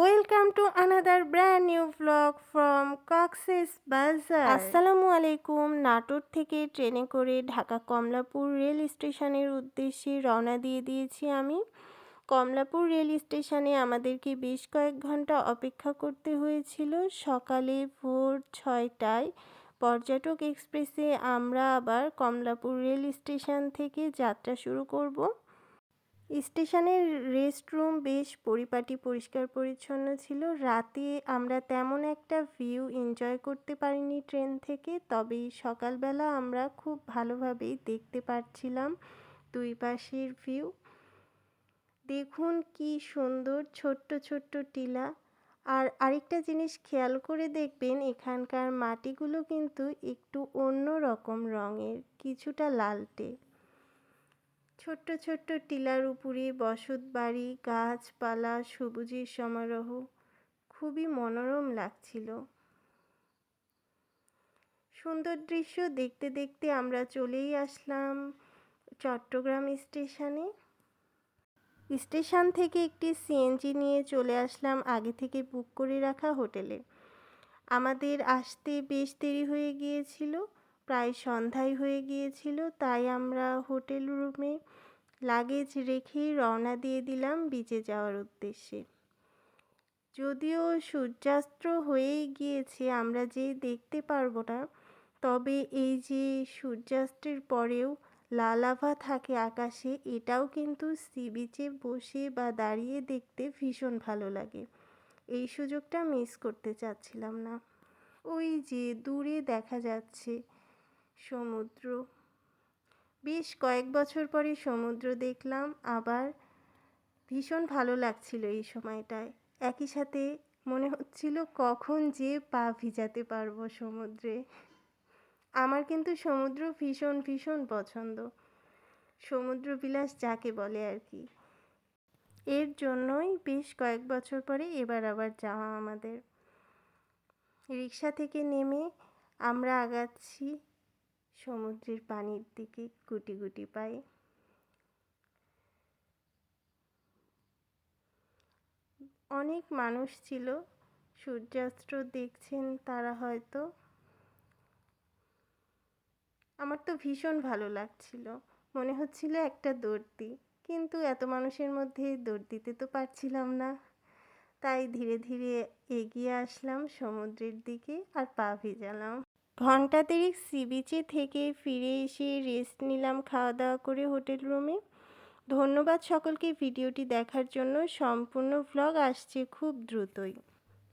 Welcome to another brand new blog from Cox's Bazar আসসালামু আলাইকুম। নাটোর থেকে ট্রেনে করে ঢাকা কমলাপুর রেল স্টেশনের উদ্দেশ্যে রওনা দিয়ে দিয়েছি আমি। কমলাপুর রেল স্টেশনে আমাদেরকে বেশ কয়েক ঘণ্টা অপেক্ষা করতে হয়েছিল। সকালে ভোর ছয়টায় পর্যটক এক্সপ্রেসে আমরা আবার কমলাপুর রেল স্টেশন থেকে যাত্রা শুরু করব। স্টেশনের রেস্টরুম বেশ পরিপাটি পরিষ্কার পরিচ্ছন্ন ছিল। রাতে আমরা তেমন একটা ভিউ এনজয় করতে পারিনি ট্রেন থেকে, তবে সকালবেলা আমরা খুব ভালোভাবেই দেখতে পাচ্ছিলাম দুই পাশের ভিউ। দেখুন কি সুন্দর ছোট্ট ছোট্ট টিলা। আর আরেকটা জিনিস খেয়াল করে দেখবেন, এখানকার মাটিগুলো কিন্তু একটু অন্য রকম রঙের, কিছুটা লালটে। ছোট্ট ছোট্ট টিলার উপরে বসত বাড়ি, গাছপালা, সবুজের সমারোহ। খুবই মনোরম লাগছিল। সুন্দর দৃশ্য দেখতে দেখতে আমরা চলেই আসলাম চট্টগ্রাম স্টেশনে। স্টেশন থেকে একটি সিএনজি নিয়ে চলে আসলাম আগে থেকে বুক করে রাখা হোটেলে। আমাদের আসতে বেশ দেরি হয়ে গিয়েছিল। প্রায় সন্ধ্যায় হয়ে গিয়েছিল, তাই আমরা হোটেল রুমে লাগেজ রেখেই রওনা দিয়ে দিলাম বিচে যাওয়ার উদ্দেশ্যে। যদিও সূর্যাস্ত হয়েই গিয়েছে, আমরা যে দেখতে পারব না, তবে এই যে সূর্যাস্তের পরেও লালাভা থাকে আকাশে, এটাও কিন্তু সি বিচে বসে বা দাঁড়িয়ে দেখতে ভীষণ ভালো লাগে। এই সুযোগটা মিস করতে চাচ্ছিলাম না। ওই যে দূরে দেখা যাচ্ছে সমুদ্র। বেশ কয়েক বছর পরে সমুদ্র দেখলাম, আবার ভীষণ ভালো লাগছিল এই সময়টায়। একই সাথে মনে হচ্ছিল কখন যে পা ভিজাতে পারব সমুদ্রে। আমার কিন্তু সমুদ্র ভীষণ ভীষণ পছন্দ। সমুদ্র বিলাস যাকে বলে আর কি। এর জন্যই বেশ কয়েক বছর পরে এবার আবার যাওয়া আমাদের। রিক্সা থেকে নেমে আমরা আগাচ্ছি সমুদ্রের পানির দিকে গুটি গুটি পায়ে। অনেক মানুষ ছিল, সূর্যাস্ত দেখছেন তারা হয়তো। আমার তো ভীষণ ভালো লাগছিল, মনে হচ্ছিল একটা দৌড় দিই কিন্তু এত মানুষের মধ্যে দৌড় দিতে তো পারছিলাম না। তাই ধীরে ধীরে এগিয়ে আসলাম সমুদ্রের দিকে আর পা ভেজালাম। ঘণ্টা দেড়েক সি বিচে থেকে ফিরে এসে রেস্ট নিলাম খাওয়া দাওয়া করে হোটেল রুমে ধন্যবাদ সকলকে ভিডিওটি দেখার জন্য। সম্পূর্ণ ভ্লগ আসছে খুব দ্রুতই।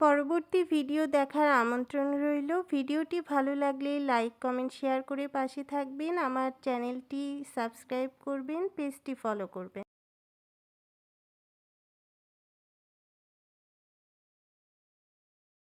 পরবর্তী ভিডিও দেখার আমন্ত্রণ রইল। ভিডিওটি ভালো লাগলে লাইক কমেন্ট শেয়ার করে পাশে থাকবেন। আমার চ্যানেলটি সাবস্ক্রাইব করবেন পেজটি ফলো করবেন।